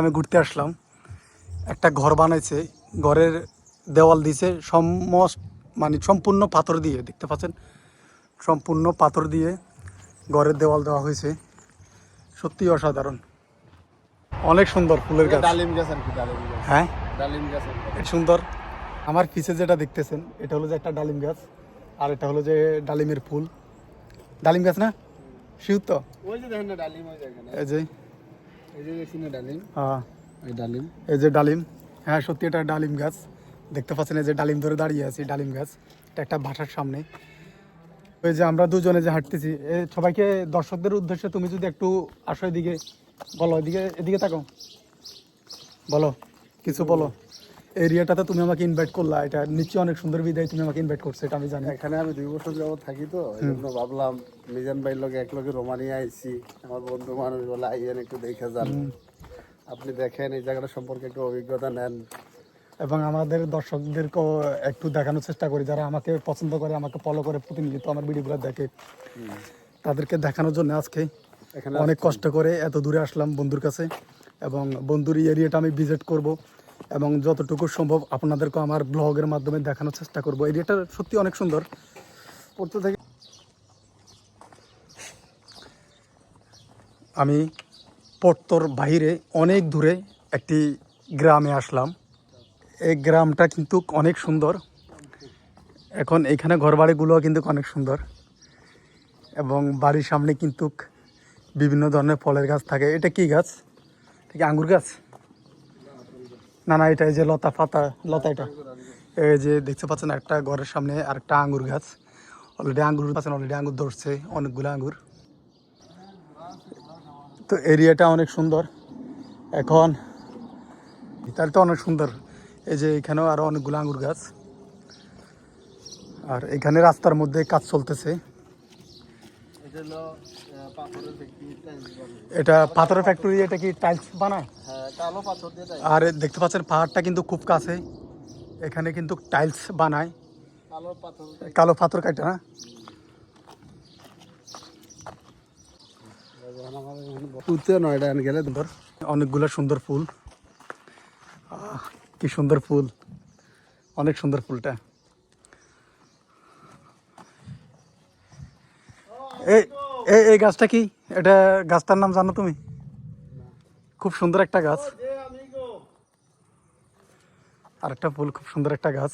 আমি ঘুরতে আসলাম। একটা ঘর বানাইছে ঘরের দেওয়াল দিছে সমস্ত মানে সম্পূর্ণ পাথর দিয়ে দেখতে পাচ্ছেন? সম্পূর্ণ পাথর দিয়ে ঘরের দেওয়াল দেওয়া হয়েছে। সত্যি অসাধারণ। অনেক সুন্দর ফুলের গাছ। ডালিম গাছ হ্যাঁ? ডালিম গাছ সুন্দর। আমার পিছে যেটা দেখতেছেন এটা হলো যে একটা ডালিম গাছ আর এটা হলো যে ডালিমের ফুল। ডালিম গাছ না? শিউর তো? ওই যে দেখেন না ডালিম ওই যে। এই ডালিম? হ্যাঁ। এই ডালিম? এই যে ডালিম হ্যাঁ সত্যি এটা ডালিম গাছ। দেখতে পাচ্ছেন এই যে ডালিম ধরে দাঁড়িয়ে আছি ডালিম গাছ। এটা একটা ভাষার সামনে। ওই যে আমরা দুজনে যে হাঁটতেছি সবাইকে দর্শকদের উদ্দেশ্যে তুমি যদি একটু আসো এদিকে বলো এদিকে এদিকে থাকো বলো কিছু বলো। এরিয়াটাতে তুমি আমাকে ইনভাইট করলা এটা নিশ্চয়ই অনেক সুন্দর বিদায় তুমি আমাকে ইনভাইট করছ এটা আমি জানি। এখানে আমি দুই বছর যাবত থাকি তো এই জন্য ভাবলাম মিজান ভাইয়ের লগে এক লগে রোমানিয়া আইছি আমার বন্ধু মানুষ বলে আইয়েন একটু দেখে যান। আপনি দেখেন এই জায়গাটা সম্পর্কে একটু অভিজ্ঞতা নেন। এবং আমাদের দর্শকদেরকেও একটু দেখানোর চেষ্টা করি যারা আমাকে পছন্দ করে আমাকে ফলো করে প্রতিনিয়ত আমার ভিডিওগুলো দেখে। তাদেরকে দেখানোর জন্য আজকে এখানে অনেক কষ্ট করে এত দূরে আসলাম বন্ধুর কাছে এবং বন্ধুর এরিয়াটা আমি ভিজিট করব। এবং যতটুকু সম্ভব আপনাদেরকে আমার ব্লগের মাধ্যমে দেখানোর চেষ্টা করব। এরিয়াটা সত্যি অনেক সুন্দর। পড়তে থেকে আমি পর্তর বাইরে অনেক দূরে একটি গ্রামে আসলাম। এই গ্রামটা কিন্তু অনেক সুন্দর। এখন এখানে ঘরবাড়িগুলো কিন্তু অনেক সুন্দর। এবং বাড়ির সামনে কিন্তু বিভিন্ন ধরনের ফলের গাছ থাকে। এটা কি গাছ? এটা কি আঙ্গুর গাছ? না না, এটা এই যে লতা পাতা, লতা এটা। এই যে দেখতে পাচ্ছেন একটা ঘরের সামনে আরেকটা আঙ্গুর গাছ। অলরেডি আঙ্গুর পাচ্ছেন অলরেডি আঙ্গুর ধরছে, অনেকগুলো আঙ্গুর। তো এরিয়াটা অনেক সুন্দর। এখন তাহলে তো অনেক সুন্দর। এই যে এখানেও আরও অনেকগুলো আঙ্গুর গাছ। আর এখানে রাস্তার মধ্যে কাজ চলতেছে। এটা পাথরের ফ্যাক্টরি এটা পাথরের ফ্যাক্টরি এটা কি টাইলস বানায়? হ্যাঁ কালো পাথর দিয়ে দেয় আর দেখতে পাচ্ছেন পাহাড়টা কিন্তু খুব কাছে। এখানে কিন্তু টাইলস বানায়। কালো পাথর। কালো কাটা না? গেলে অনেকগুলো সুন্দর ফুল। আহ, কি সুন্দর ফুল। অনেক সুন্দর ফুলটা। এই এই গাছটা কি? এটা গাছটার নাম জানো তুমি? খুব সুন্দর একটা গাছ। আর একটা ফুল, খুব সুন্দর একটা গাছ।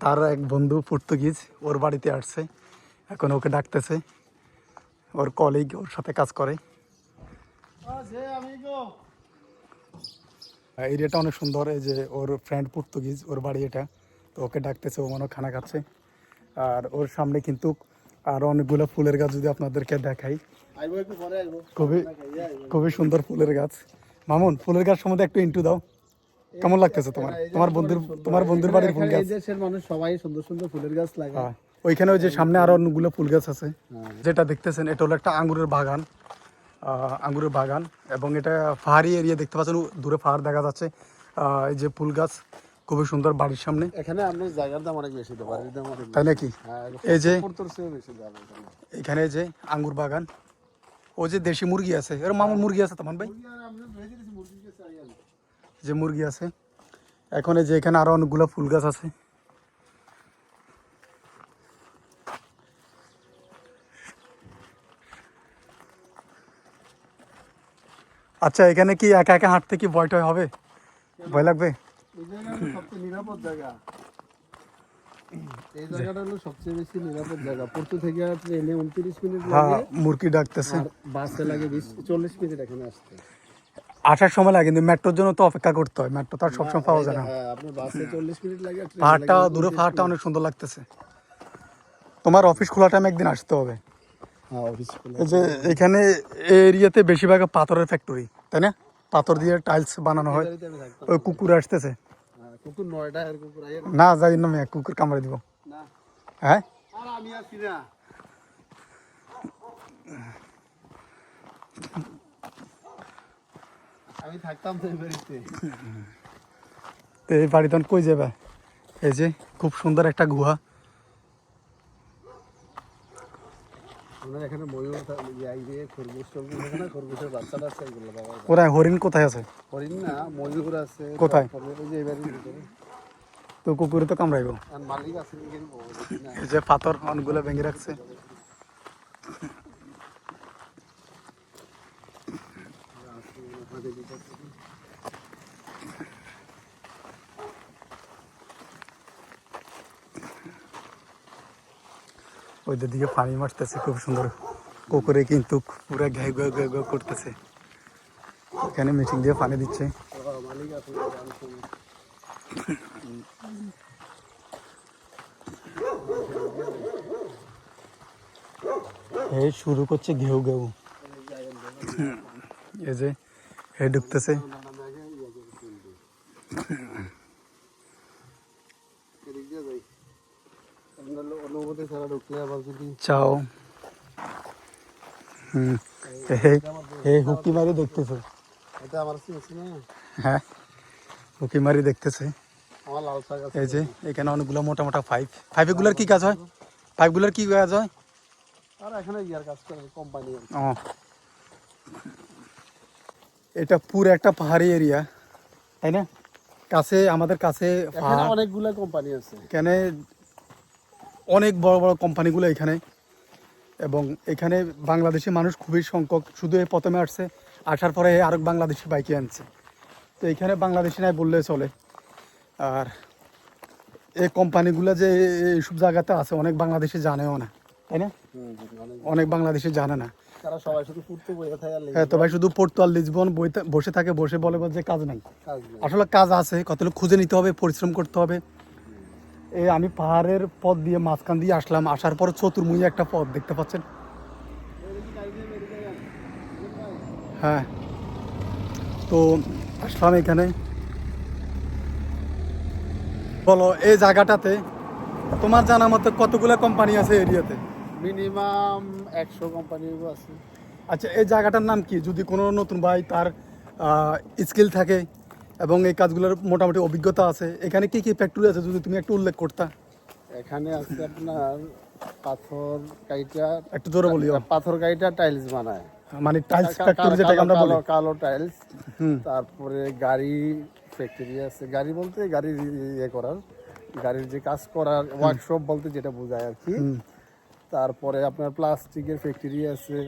তার এক বন্ধু পর্তুগিজ, ওর বাড়িতে আসছে। এখন ওকে ডাকতেছে। ওর কলিগ ওর সাথে কাজ করে। এরিয়াটা অনেক সুন্দর। এই যে ওর ফ্রেন্ড পর্তুগিজ, ওর বাড়ি এটা। তো ওকে ডাকতেছে, ও মনে খানা খাচ্ছে। আর ওর সামনে কিন্তু আর অনেকগুলো ফুলের গাছ যদি আপনাদেরকে দেখাই। পরে আইবো। খুবই খুবই সুন্দর ফুলের গাছ। মামুন ফুলের গাছ সম্বন্ধে একটু ইন্টু দাও। কেমন লাগতেছে তোমার? তোমার বন্ধুর তোমার বন্ধুর বাড়ির ফুল গাছ দেশের মানুষ সবাই সুন্দর সুন্দর ফুলের গাছ লাগায়। হ্যাঁ ওইখানে ওই যে সামনে আরও অনেকগুলো ফুল গাছ আছে। হ্যাঁ। যেটা দেখতেছেন এটা হলো একটা আঙ্গুরের বাগান। আহ, আঙ্গুরের বাগান। এবং এটা পাহাড়ি এরিয়া দেখতে পাচ্ছেন দূরে পাহাড় দেখা যাচ্ছে। আহ, এই যে ফুল গাছ। খুবই সুন্দর বাড়ির সামনে। এখানে আপনি জায়গার দাম অনেক বেশি বাড়ির দাম অনেক তাই নাকি? হ্যাঁ এই যে এখানে। যে আঙ্গুর বাগান ও যে দেশি মুরগি আছে। এর মামুর মুরগি আছে তোমার ভাই। যে মুরগি আছে। এখন এই যে এখানে আরও অনেকগুলো ফুল গাছ আছে। আচ্ছা এখানে কি একা একা হাঁটতে কি ভয় টয় হবে? ভয় লাগবে? এই জায়গা সবচেয়ে নিরাপদ জায়গা। এই জায়গাটা হলো সবচেয়ে বেশি নিরাপদ জায়গা। পর্তু থেকে ট্রেনে উনত্রিশ মিনিট হ্যাঁ মুরগি ডাকতেছে। আর বাসে লাগে বিশ চল্লিশ মিনিট এখানে আসতে। আসার সময় লাগে কিন্তু মেট্রোর জন্য তো অপেক্ষা করতে হয়। মেট্রো তো আর সবসময় পাওয়া যায় না। হ্যাঁ আপনার বাসে চল্লিশ মিনিট লাগে পাহাড়টা দূরে পাহাড়টা অনেক সুন্দর লাগতেছে। তোমার অফিস খোলা টাইম একদিন আসতে হবে। হ্যাঁ যে এখানে এরিয়াতে বেশিরভাগ পাথরের ফ্যাক্টরি তাই না? পাথর দিয়ে টাইলস বানানো হয়। ওই কুকুর আসতেছে। কুকুর নয়টা আর কুকুর আইয়ের না যাই না মেয়ে কুকুর কামড়ে দিব। না। হ্যাঁ? আর আমি আছি না। আমি থাকতাম তো এই বাড়িতে। তো এই বাড়ি কই যাবে? এই যে খুব সুন্দর একটা গুহা। আপনার এখানে ময়ূর থা- ইয়াই দিয়ে খরগোশ টরগোশ এখানে খরগোশের বাচ্চাটা আছে এগুলো বাবা কোথায় হরিণ কোথায় আছে? হরিণ না ময়ূর আছে কোথায়? তারপরে ওই যে এবারে ভিতরে তো কুকুরে তো কামড়াইব। আর মালিক আছে এখানে বাবা দেখি না এই যে পাথর অনেকগুলো ভেঙে রাখছে হাতে দিতে আছে। ওই দিকে পানি মারতেছে, খুব সুন্দর কুকুরে কিন্তু পুরো ঘে ঘে ঘে ঘে করতেছে। এখানে মেশিন দিয়ে পানি দিচ্ছে। হে, শুরু করছে ঘেউ ঘেউ। এই যে, হে, ঢুকতেছে এদিক দিয়ে যাই। আপনার লো- অনুমতি ছাড়া ঢুকলে আবার যদি চাও। হুম হুকি মারি দেখতেছে। এটা আমার না? হ্যাঁ হুকি মারি দেখতেছে। আমার লাল শাক আছে। এই যে এখানে অনেকগুলো মোটা মোটা পাইপ পাইপগুলোর কি কাজ হয়? পাইপগুলোর কি কাজ হয়? আর এখানে ইয়ার কাজ করে কোম্পানি ও। এটা পুরো একটা পাহাড়ি এরিয়া তাই না? কাছে আমাদের কাছে অনেকগুলা কোম্পানি আছে। এখানে অনেক বড় বড় কোম্পানিগুলো এখানে। এবং এখানে বাংলাদেশি মানুষ খুবই সংখ্যক। শুধু এই প্রথমে আসছে আসার পরে আরেক বাংলাদেশি বাইকে আনছে। তো এখানে বাংলাদেশি নাই বললে চলে। আর এই কোম্পানিগুলো যে এইসব জায়গাতে আছে অনেক বাংলাদেশি জানেও না। তাই না? অনেক বাংলাদেশি। জানে না। হ্যাঁ তো ভাই শুধু পর্তুয়াল লিসবন বইতে বসে থাকে বসে বলে যে কাজ নাই। আসলে কাজ আছে কত লোক খুঁজে নিতে হবে পরিশ্রম করতে হবে। আমি পাহাড়ের পথ দিয়ে মাঝখান দিয়ে আসলাম। আসার পর চতুর্মুখী একটা পথ দেখতে পাচ্ছেন? হ্যাঁ। তো আসলাম এখানে। বলো এই জায়গাটাতে তোমার জানা মতো কতগুলো কোম্পানি আছে এরিয়াতে? মিনিমাম একশো কোম্পানি আছে। আচ্ছা এই জায়গাটার নাম কি? যদি কোনো নতুন ভাই তার স্কিল থাকে এবং এই কাজগুলোর মোটামুটি অভিজ্ঞতা আছে। এখানে কি কি ফ্যাক্টরি আছে যদি তুমি একটু উল্লেখ করতা? এখানে আছে আপনার পাথর কাইটা একটু জোরে বলিও। পাথর কাইটা টাইলস বানায়। মানে টাইলস ফ্যাক্টরি যেটাকে আমরা বলি। কালো টাইলস তারপরে গাড়ি ফ্যাক্টরি আছে। গাড়ি বলতে গাড়ি ইয়ে করার। গাড়ির যে কাজ করার ওয়ার্কশপ বলতে যেটা বোঝায় আর কি। তারপরে আপনার প্লাস্টিকের ফ্যাক্টরি আছে।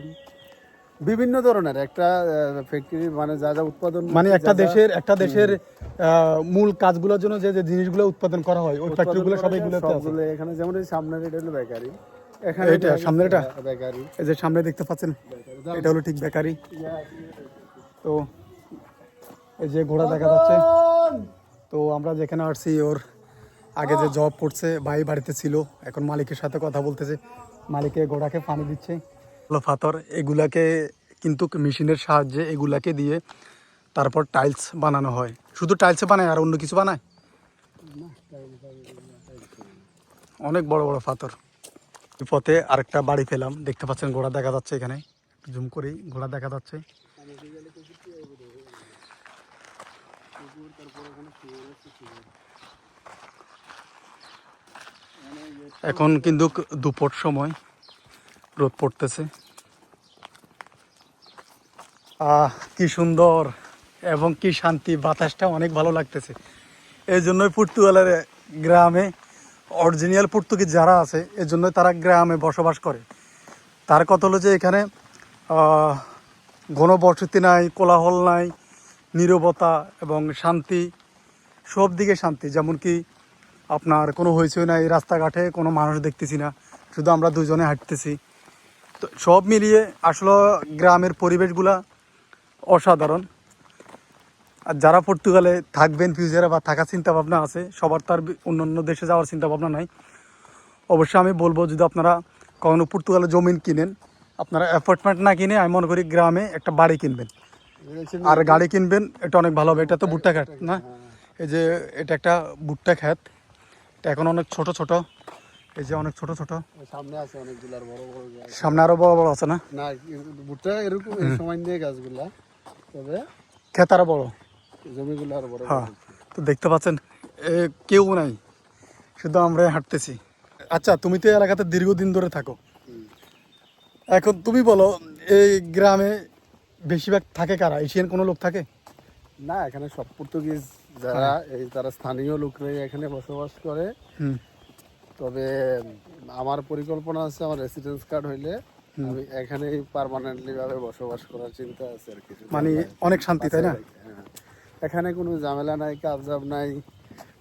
বিভিন্ন ধরনের একটা ফ্যাক্টরি মানে যা যা উৎপাদন মানে একটা দেশের একটা দেশের মূল কাজগুলোর জন্য যে যে জিনিসগুলো উৎপাদন করা হয় ওই ফ্যাক্টরিগুলো সব আছে। এখানে যেমন এই সামনের এটা হলো বেকারি। এখানে এইটা, সামনের এটা? বেকারি। এই যে সামনে দেখতে পাচ্ছেন এটা হলো ঠিক বেকারি। তো এই যে ঘোড়া দেখা যাচ্ছে। তো আমরা যেখানে আসছি ওর আগে যে জব করছে ভাই বাড়িতে ছিল এখন মালিকের সাথে কথা বলতেছে। মালিকে ঘোড়াকে পানি দিচ্ছে। পাথর এগুলাকে কিন্তু মেশিনের সাহায্যে এগুলাকে দিয়ে তারপর টাইলস বানানো হয়। শুধু টাইলস বানায় আর অন্য কিছু বানায়? অনেক বড় বড় পাথর পথে আরেকটা বাড়ি পেলাম। দেখতে পাচ্ছেন ঘোড়া দেখা যাচ্ছে এখানে। জুম করেই ঘোড়া দেখা যাচ্ছে। এখন কিন্তু দুপুর সময়। রোদ পড়তেছে। আহ কি সুন্দর এবং কি শান্তি বাতাসটা অনেক ভালো লাগতেছে। এই জন্যই পর্তুগালের গ্রামে অরিজিনাল পর্তুগিজ যারা আছে এই জন্যই তারা গ্রামে বসবাস করে। তার কথা হলো যে এখানে আহ, ঘনবসতি নাই কোলাহল নাই নীরবতা এবং শান্তি সব দিকে শান্তি। যেমন কি আপনার কোনো হইচই নাই রাস্তাঘাটে কোনো মানুষ দেখতেছি না শুধু আমরা দুজনে হাঁটতেছি। তো সব মিলিয়ে আসলে গ্রামের পরিবেশগুলা অসাধারণ। আর যারা পর্তুগালে থাকবেন ফিউচারে বা থাকার চিন্তাভাবনা আছে, সবার তার অন্য অন্য দেশে যাওয়ার চিন্তাভাবনা নাই। অবশ্যই আমি বলব, যদি আপনারা কখনো পর্তুগালে জমিন কিনেন, আপনারা অ্যাপার্টমেন্ট না কিনে, আমি মনে করি গ্রামে একটা বাড়ি কিনবেন। আর গাড়ি কিনবেন, এটা অনেক ভালো হবে। এটা তো ভুট্টা খ্যাত না? এই যে, এটা একটা ভুট্টা খ্যাত এটা এখন অনেক ছোট ছোট। এই যে অনেক ছোট ছোট। সামনে আছে অনেকগুলো আর বড় বড় সামনে আরও বড় বড় আছে না? না ভুট্টা এরকম এই সময় নিয়ে গাছগুলা। তবে ক্ষেত আরও বড়? জমিগুলো আর বড় হ্যাঁ তো দেখতে পাচ্ছেন কেউ নাই শুধু আমরা হাঁটতেছি। আচ্ছা তুমি তো এলাকাতে দীর্ঘদিন ধরে থাকো। এখন তুমি বলো এই গ্রামে বেশিরভাগ থাকে কারা? এশিয়ান কোনো লোক থাকে? না এখানে সব পর্তুগিজ যারা এই তারা স্থানীয় লোকরাই এখানে বসবাস করে। তবে আমার পরিকল্পনা আছে আমার রেসিডেন্স কার্ড হইলে আমি এখানেই পার্মানেন্টলি ভাবে বসবাস করার চিন্তা আছে আর কি। মানে অনেক শান্তি তাই না? হ্যাঁ। এখানে কোনো ঝামেলা নাই কাবজাব নাই।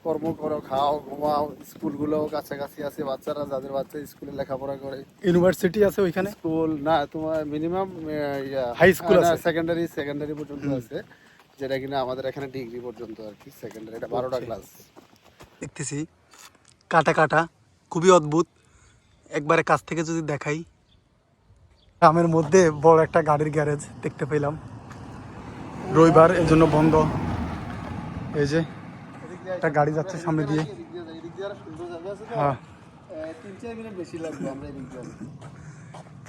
কর্ম করো খাও ঘুমাও স্কুলগুলোও কাছাকাছি আছে বাচ্চারা যাদের বাচ্চা স্কুলে লেখাপড়া করে। ইউনিভার্সিটি আছে ওইখানে? স্কুল না তোমার মিনিমাম High school আছে? সেকেন্ডারি সেকেন্ডারি পর্যন্ত আছে যেটা কিনা আমাদের এখানে ডিগ্রি পর্যন্ত আর কি সেকেন্ডারি এটা বারোটা ক্লাস দেখতেছি কাটা কাটা। খুবই অদ্ভুত। একবারে কাছ থেকে যদি দেখাই, গ্রামের মধ্যে বড় একটা গাড়ির গ্যারেজ দেখতে পেলাম। রবিবার এর জন্য বন্ধ। এই যে, একটা গাড়ি যাচ্ছে সামনে দিয়ে। হ্যাঁ।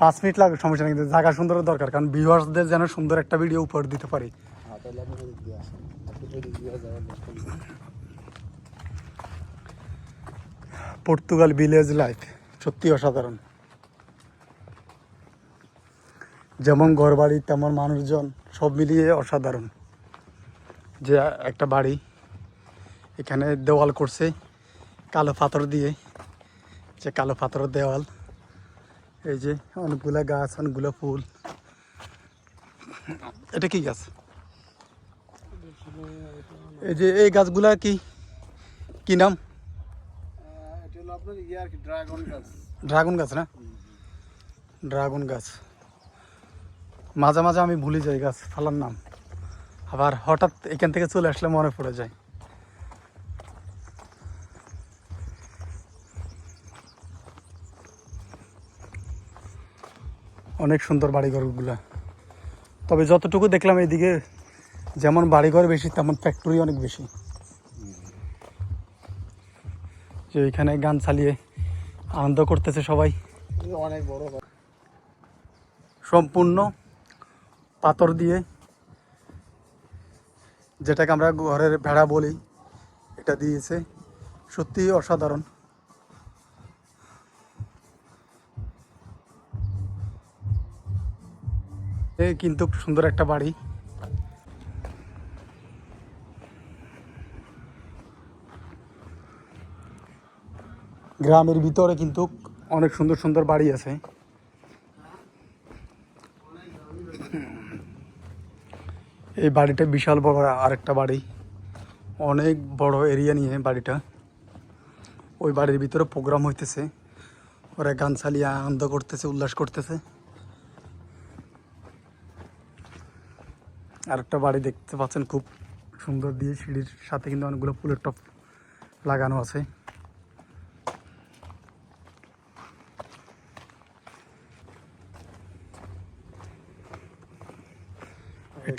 পাঁচ মিনিট লাগবে, সমস্যা নেই জায়গা সুন্দরের দরকার, কারণ ভিউয়ার্সদের যেন সুন্দর একটা ভিডিও উপহার দিতে পারি হ্যাঁ তাহলে আপনি এদিক দিয়ে আসেন আপনি এদিক দিয়ে যাওয়ার দরকার নেই। পর্তুগাল ভিলেজ লাইফ, সত্যি অসাধারণ। যেমন ঘরবাড়ি তেমন মানুষজন, সব মিলিয়ে অসাধারণ। যে একটা বাড়ি, এখানে দেওয়াল করছে, কালো পাথর দিয়ে। যে কালো পাথরের দেওয়াল, এই যে অনেকগুলা গাছ, অনেকগুলো ফুল। এটা কি গাছ? এই যে এই গাছগুলা কি? কি নাম? ইয়ে ড্রাগন গাছ। ড্রাগন গাছ না? ড্রাগন গাছ। মাঝে মাঝে আমি ভুলে যাই গাছ, ফালার নাম। আবার হঠাৎ এখান থেকে চলে আসলে মনে পড়ে যায়। অনেক সুন্দর বাড়িঘরগুলা। তবে যতটুকু দেখলাম এইদিকে যেমন বাড়িঘর বেশি, তেমন ফ্যাক্টরি অনেক বেশি। যে এখানে গান চালিয়ে আনন্দ করতেছে সবাই। অনেক বড়। সম্পূর্ণ পাথর দিয়ে যেটাকে আমরা ঘরের ভেড়া বলি, এটা দিয়েছে। সত্যি অসাধারণ। কিন্তু সুন্দর একটা বাড়ি। গ্রামের ভিতরে কিন্তু অনেক সুন্দর সুন্দর বাড়ি আছে। এই বাড়িটা বিশাল বড় আরেকটা বাড়ি। অনেক বড় এরিয়া নিয়ে বাড়িটা। ওই বাড়ির ভিতরে প্রোগ্রাম হইতেছে। ওরা গান চালিয়ে আনন্দ করতেছে, উল্লাস করতেছে। আরেকটা বাড়ি দেখতে পাচ্ছেন, খুব সুন্দর দিয়ে সিঁড়ির সাথে কিন্তু অনেকগুলো ফুলের টপ লাগানো আছে।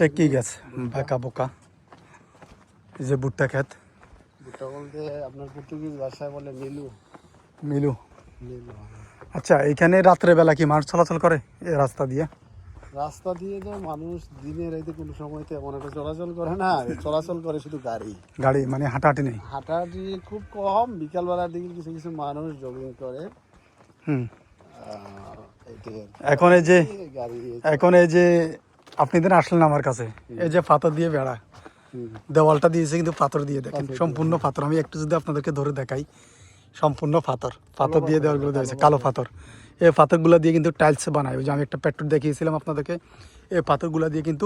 এটা কি গাছ? বাঁকা বোকা। এই যে ভুট্টা ক্ষেত। ভুট্টা বলতে আপনার পর্তুগিজ ভাষায় বলে মিলু। মিলু। মিলু আচ্ছা এখানে রাত্রে বেলা কি মানুষ চলাচল করে এই রাস্তা দিয়ে? রাস্তা দিয়ে তো মানুষ দিনে রাইতে কোনো সময় তেমন একটা চলাচল করে না চলাচল করে শুধু গাড়ি। গাড়ি মানে হাঁটাহাঁটি নেই? হাঁটাহাঁটি খুব কম বিকালবেলার দিকে কিছু কিছু মানুষ জগিং করে। হুম। এখন এই যে এখন এই যে আপনি দিন আসলেন আমার কাছে। এই যে পাথর দিয়ে বেড়া। দেওয়ালটা দিয়েছে কিন্তু পাথর দিয়ে দেখেন। সম্পূর্ণ পাথর। আমি একটু যদি আপনাদেরকে ধরে দেখাই সম্পূর্ণ পাথর। পাথর দিয়ে দেওয়ালগুলো দিয়েছে কালো পাথর। এই পাথরগুলো দিয়ে কিন্তু টাইলস বানায়। ওই যে আমি একটা পেট্রোল দেখিয়েছিলাম আপনাদেরকে এই পাথরগুলো দিয়ে কিন্তু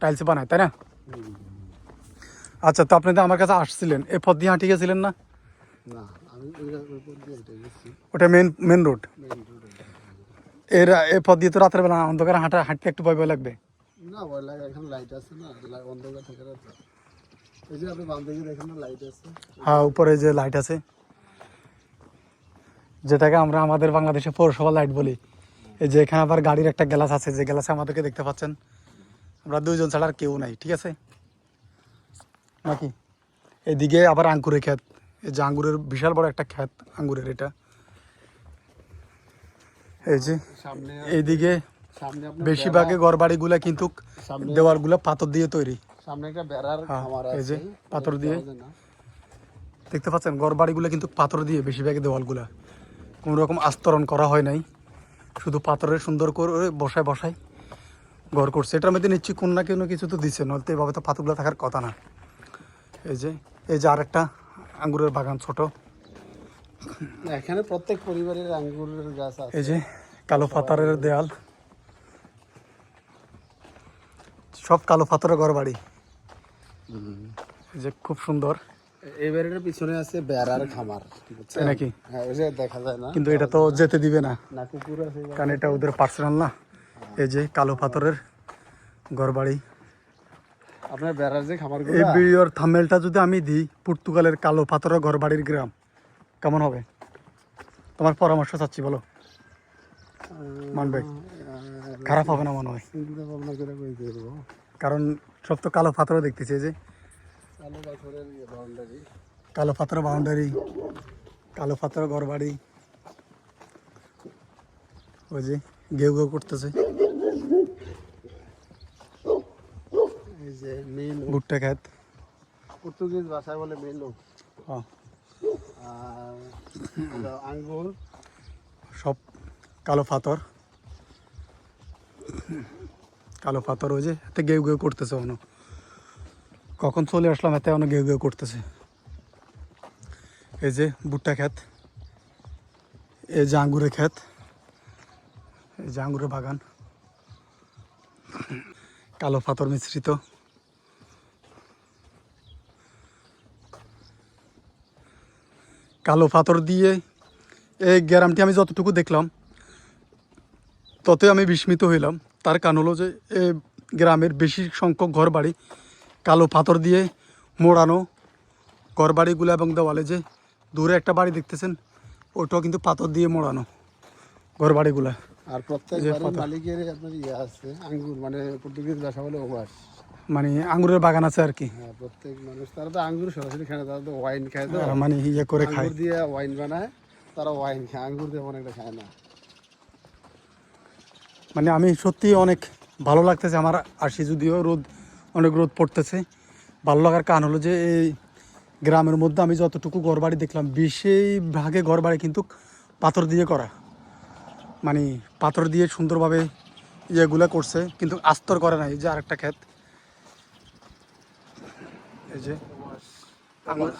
টাইলস বানায় তাই না? আচ্ছা তো আপনি তো আমার কাছে আসছিলেন। এই পথ দিয়ে হাঁটি গেছিলেন না? ওটা মেন মেন রোডের এ পথ দিয়ে তো রাতের বেলা অন্ধকারে হাঁটা হাঁটতে একটু ভয় ভয় লাগবে। না ভয় লাগে এখানে লাইট আছে না অন্ধকার থাকে না এই যে আপনি বাম দিকে দেখেন না লাইট আছে। হ্যাঁ উপরে যে লাইট আছে যেটাকে আমরা আমাদের বাংলাদেশে পৌরসভা লাইট বলি। এই যে এখানে আবার গাড়ির একটা গ্লাস আছে যে গ্লাসে আমাদেরকে দেখতে পাচ্ছেন। আমরা দুইজন ছাড়া আর কেউ নাই ঠিক আছে? নাকি? এদিকে আবার আঙ্কুরের ক্ষেত। এই যে আঙ্গুরের বিশাল বড় একটা ক্ষেত আঙ্গুরের এটা। এই যে এইদিকে বেশিরভাগে ঘর বাড়িগুলা কিন্তু দেওয়ালগুলো পাথর দিয়ে তৈরি। সামনে একটা বেড়ার হ্যাঁ, খামার এই যে পাথর দিয়ে। দেখতে পাচ্ছেন ঘর বাড়িগুলো কিন্তু পাথর দিয়ে বেশিরভাগ দেওয়ালগুলা। কোনো রকম আস্তরণ করা হয় নাই। শুধু পাথরের সুন্দর করে বসায় বসায় ঘর করছে। এটার মধ্যে নিশ্চয়ই কোন না কোনো কিছু তো দিচ্ছে নয়তো এভাবে তো পাথরগুলো থাকার কথা না। এই যে এই যে আরেকটা আঙ্গুরের বাগান ছোট। এখানে প্রত্যেক পরিবারের আঙ্গুরের গাছ আছে এই যে কালো পাথরের দেয়াল। সব কালো পাথরের ঘর বাড়ি। এই যে খুব সুন্দর। এই বাড়িটার পিছনে আছে বেড়ার খামার ঠিক আছে? তাই নাকি? হ্যাঁ ওই যে দেখা যায় না? কিন্তু এটা তো যেতে দিবে না। না কুকুর আছে কারণ এটা ওদের পার্সোনাল না। এই যে কালো পাথরের ঘর বাড়ি। আপনার বেড়ার যে খামার এই ভিডিওর থামেলটা যদি আমি দিই পর্তুগালের কালো পাথরের ঘর বাড়ির গ্রাম কেমন হবে? তোমার পরামর্শ চাচ্ছি বলো। মানবে? খারাপ হবে না মনে হয়। চিন্তা ভাবনা করে কই দেবো কারণ সব তো কালো পাথরও দেখতেছে যে। কালো পাথরের বাউন্ডারি কালো পাথর বাউন্ডারি কালো পাথর ঘর বাড়ি ওই যে গেউ গেউ করতেছে। এই যে মেলু ভুট্টা খেত পর্তুগিজ ভাষায় বলে মেলু হ্যাঁ, আর আঙ্গুর। সব কালো পাথর। কালো পাথর ওই যে, এতে গেউ গেউ করতেছে অন। কখন চলে আসলাম, এতে অনেক গেউ গেউ করতেছে। এই যে ভুট্টা ক্ষেত, এই যে আঙ্গুরের ক্ষেত, এই যে আঙ্গুরের বাগান। কালো পাথর মিশ্রিত। কালো পাথর দিয়ে এই গ্রামটি আমি যতটুকু দেখলাম, ততই আমি বিস্মিত হইলাম। তার কারণ হলো যে গ্রামের বেশি সংখ্যক ঘর বাড়ি কালো পাথর দিয়ে মোড়ানো ঘর বাড়িগুলো এবং দেওয়ালে যে দূরে একটা বাড়ি দেখতেছেন ওটাও কিন্তু পাথর দিয়ে মোড়ানো ঘর বাড়িগুলা আর প্রত্যেক মালিকের আপনার ইয়ে আছে আঙ্গুর মানে পর্তুগিজ ভাষা বলে ওয়াশ। মানে আঙ্গুরের বাগান আছে আর কি। হ্যাঁ প্রত্যেক মানুষ তারা তো আঙ্গুর সরাসরি খায় তারা তো ওয়াইন খায় তো। আর মানে ইয়ে করে খায়। দিয়ে ওয়াইন বানায় তারা ওয়াইন খায় আঙ্গুর দিয়ে অনেকটা খায় না। মানে আমি সত্যি অনেক ভালো লাগতেছে আমার আসি যদিও রোদ, অনেক রোদ পড়তেছে। ভালো লাগার কারণ হলো যে এই গ্রামের মধ্যে আমি যতটুকু ঘরবাড়ি দেখলাম বেশি ভাগে ঘরবাড়ি কিন্তু পাথর দিয়ে করা। মানে পাথর দিয়ে সুন্দরভাবে ইয়েগুলো করছে, কিন্তু আস্তর করে না, এই যে আরেকটা ক্ষেত। এই যে আঙুর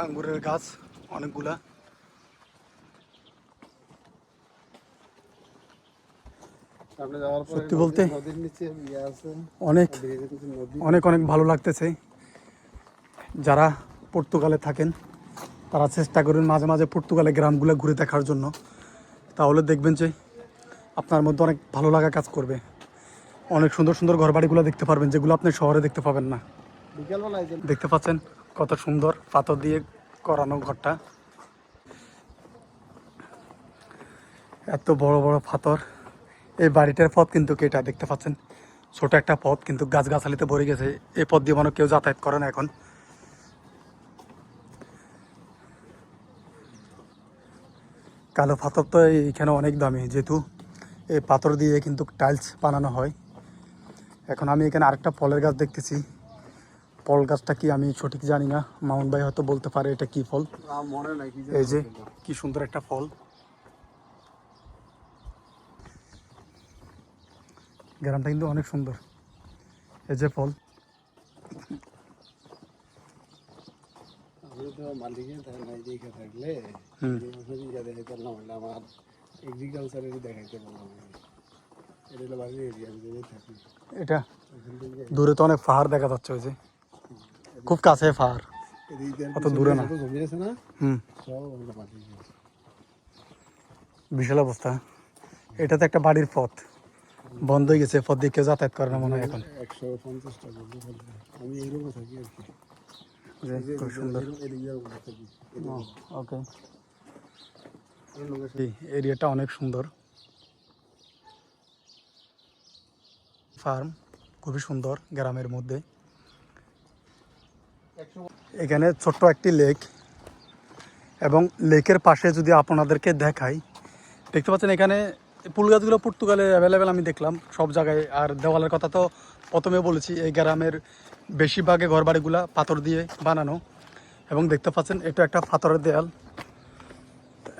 আঙ্গুরের গাছ অনেকগুলা সামনে যাওয়ার পরে সত্যি বলতে? অনেক অনেক অনেক ভালো লাগতেছে। যারা পর্তুগালে থাকেন তারা চেষ্টা করেন মাঝে মাঝে পর্তুগালে গ্রামগুলো ঘুরে দেখার জন্য। তাহলে দেখবেন যে আপনার মধ্যে অনেক ভালো লাগা কাজ করবে। অনেক সুন্দর সুন্দর ঘরবাড়িগুলো দেখতে পারবেন যেগুলো আপনি শহরে দেখতে পাবেন না। দেখতে পাচ্ছেন কত সুন্দর পাথর দিয়ে করানো ঘরটা। এত বড় বড় পাথর। এই বাড়িটার পথ কিন্তু কেটা দেখতে পাচ্ছেন? ছোট একটা পথ কিন্তু গাছগাছালিতে ভরে গেছে। এই পথ দিয়ে মনে কেউ যাতায়াত করে না এখন। কালো পাথর তো এইখানে অনেক দামি। যেহেতু এই পাথর দিয়ে কিন্তু টাইলস বানানো হয়। এখন আমি এখানে আরেকটা ফলের গাছ দেখতেছি। ফল গাছটা কি আমি সঠিক জানি না। মামুন ভাই হয়তো বলতে পারে এটা কি ফল। মনে এই যে কি সুন্দর একটা ফল। গ্রামটা কিন্তু অনেক সুন্দর। এই যে ফল। এটা দূরে তো অনেক পাহাড় দেখা যাচ্ছে ওই যে। খুব কাছে পাহাড়। অত দূরে না। হুম। বিশাল অবস্থা। এটা তো একটা বাড়ির পথ। বন্ধ হয়ে গেছে পথ দিয়ে কেউ যাতায়াত করে না মনে হয় এখন। একশো পঞ্চাশ টাকা আমি এরকম থাকি আর কি যে এই যে খুব সুন্দর এদিক দিয়ে ওখানে থাকি ওকে এরিয়াটা অনেক সুন্দর। ফার্ম খুবই সুন্দর গ্রামের মধ্যে। এখানে ছোট্ট একটি লেক এবং লেকের পাশে যদি আপনাদেরকে দেখাই দেখতে পাচ্ছেন এখানে ফুল গাছগুলো পর্তুগালে অ্যাভেলেবেল আমি দেখলাম, সব জায়গায়। আর দেওয়ালের কথা তো প্রথমে বলেছি, এই গ্রামের বেশিরভাগে ঘরবাড়িগুলা পাথর দিয়ে বানানো। এবং দেখতে পাচ্ছেন, এটা একটা পাথরের দেয়াল।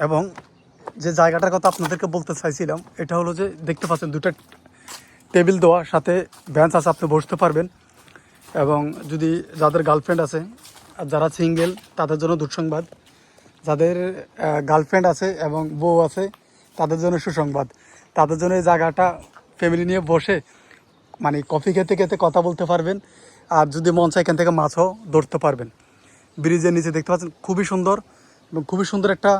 এবং যে জায়গাটার কথা আপনাদেরকে বলতে চাইছিলাম, এটা হলো যে দেখতে পাচ্ছেন, দুটা টেবিল দেওয়া, সাথে বেঞ্চ আছে, আপনি বসতে পারবেন। এবং যদি যাদের গার্লফ্রেন্ড আছে, আর যারা সিঙ্গেল তাদের জন্য দুঃসংবাদ। যাদের গার্লফ্রেন্ড আছে এবং বউ আছে তাদের জন্য সুসংবাদ। তাদের জন্য এই জায়গাটা ফ্যামিলি নিয়ে বসে মানে কফি খেতে খেতে কথা বলতে পারবেন আর যদি মন চায় এখান থেকে মাছও ধরতে পারবেন। ব্রিজের নিচে দেখতে পাচ্ছেন, খুবই সুন্দর এবং খুবই সুন্দর একটা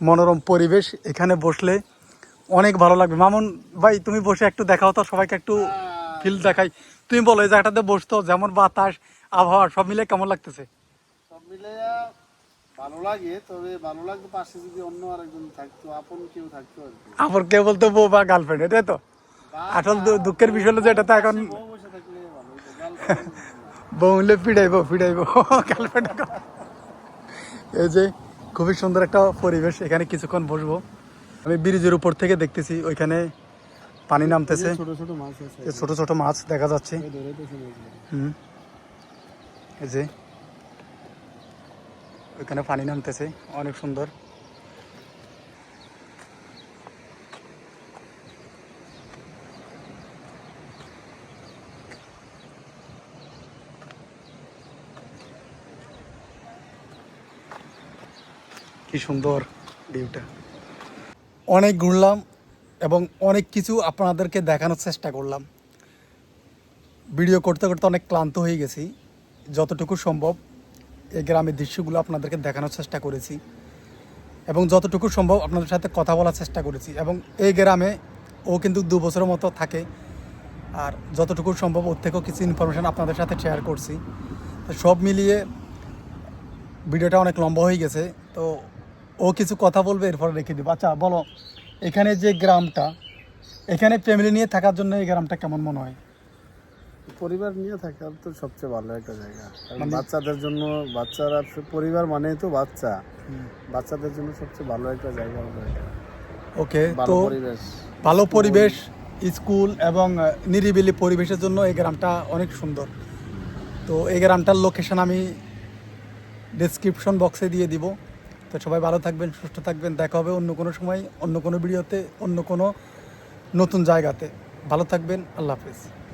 মনোরম পরিবেশ। এখানে বসলে অনেক ভালো লাগবে। মামুন ভাই, তুমি বসে একটু দেখাও তো, সবাইকে একটু ফিল দেখাই। তুমি বলো, এই জায়গাটাতে বসতো যেমন বাতাস, আবহাওয়া, সব মিলে কেমন লাগতেছে? সব মিলে ভালো লাগে তবে ভালো লাগতো পাশে যদি অন্য আরেকজন থাকতো আপন কেউ থাকতো আর কি। আবার কেউ বলতো বউ বা গার্লফ্রেন্ড এটাই তো। আসল দুঃখের বিষয় হলো যে এটা তো এখন বউ মিলে ফিডাইবো ফিডাইবো গার্লফ্রেন্ড এই যে খুবই সুন্দর একটা পরিবেশ এখানে কিছুক্ষণ বসবো। আমি ব্রিজের উপর থেকে দেখতেছি ওইখানে পানি নামতেছে। ছোট ছোট মাছ ছোট ছোট মাছ দেখা যাচ্ছে। হুম। এই যে ওইখানে পানি নামতেছে, অনেক সুন্দর। কি সুন্দর ভিউটা। অনেক ঘুরলাম এবং অনেক কিছু আপনাদেরকে দেখানোর চেষ্টা করলাম। ভিডিও করতে করতে অনেক ক্লান্ত হয়ে গেছি, যতটুকু সম্ভব। এই গ্রামের দৃশ্যগুলো আপনাদেরকে দেখানোর চেষ্টা করেছি এবং যতটুকু সম্ভব আপনাদের সাথে কথা বলার চেষ্টা করেছি এবং এই গ্রামে ও কিন্তু দু বছরের মতো থাকে আর যতটুকু সম্ভব ওর থেকেও কিছু ইনফরমেশান আপনাদের সাথে শেয়ার করছি। তো সব মিলিয়ে ভিডিওটা অনেক লম্বা হয়ে গেছে, তো ও কিছু কথা বলবে, এরপর রেখে দিব। আচ্ছা বলো, এখানে যে গ্রামটা, এখানে ফ্যামিলি নিয়ে থাকার জন্য এই গ্রামটা কেমন মনে হয়? পরিবার নিয়ে থাকার তো সবচেয়ে ভালো একটা জায়গা। কারণ মানে- বাচ্চাদের জন্য বাচ্চারা পরিবার মানেই তো বাচ্চা। বাচ্চাদের জন্য সবচেয়ে ভালো একটা জায়গা হলো এটা। ওকে ভালো তো পরিবেশ ভালো পরিবেশ স্কুল এবং নিরিবিলি পরিবেশের জন্য এই গ্রামটা অনেক সুন্দর। তো এই গ্রামটার লোকেশন আমি ডিসক্রিপশন বক্সে দিয়ে দিব। তো সবাই ভালো থাকবেন সুস্থ থাকবেন। দেখা হবে অন্য কোনো সময় অন্য কোনো ভিডিওতে অন্য কোনো নতুন জায়গাতে। ভালো থাকবেন আল্লাহ হাফিজ।